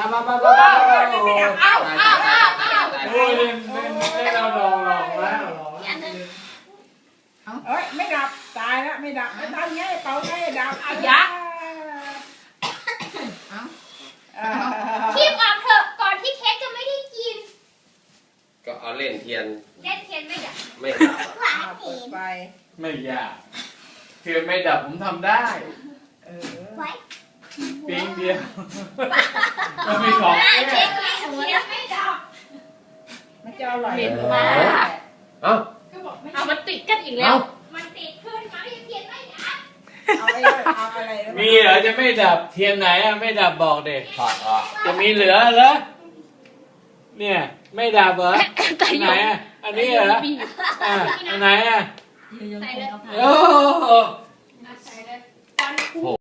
มามามาาเอาเอาเอาเอาโอ้ยเล่นเล่นเล่นเราบ้วเอ้ยไม่ดับตายแล้วไม่ดับไม่ทำไงเป่าไม่ดับเอายัที่บออกเถอะก่อนที่เค้กจะไม่ได้กิน ก็เอาเล่นเทียน เล่นเทียนไม่ดับไม่ดับหวานไปไม่ยากเทียนไม่ดับผมทำได้ไว้ปีงเดียว มันมีของเค้แค่กไม่เทียนไม่ดับมันจะอร่อยเหม็นมาก เอ้าก็บอกไม่เอามันติดกันอีกแล้เอ้าวมันติดขึ้นมาไม่เทียนไม่ดับเอาไอ้เอาอะไรแล้วมีเหรอจะไม่ดับเทียนไหนอะไม่ดับบอกเด็กถอดออกจะมีเหลือเหรอเนี่ยไม่ดับเหรออันไหนอะอันนี้เหรออะอันไหนอะใส่เลยโอ้โหใส่เลย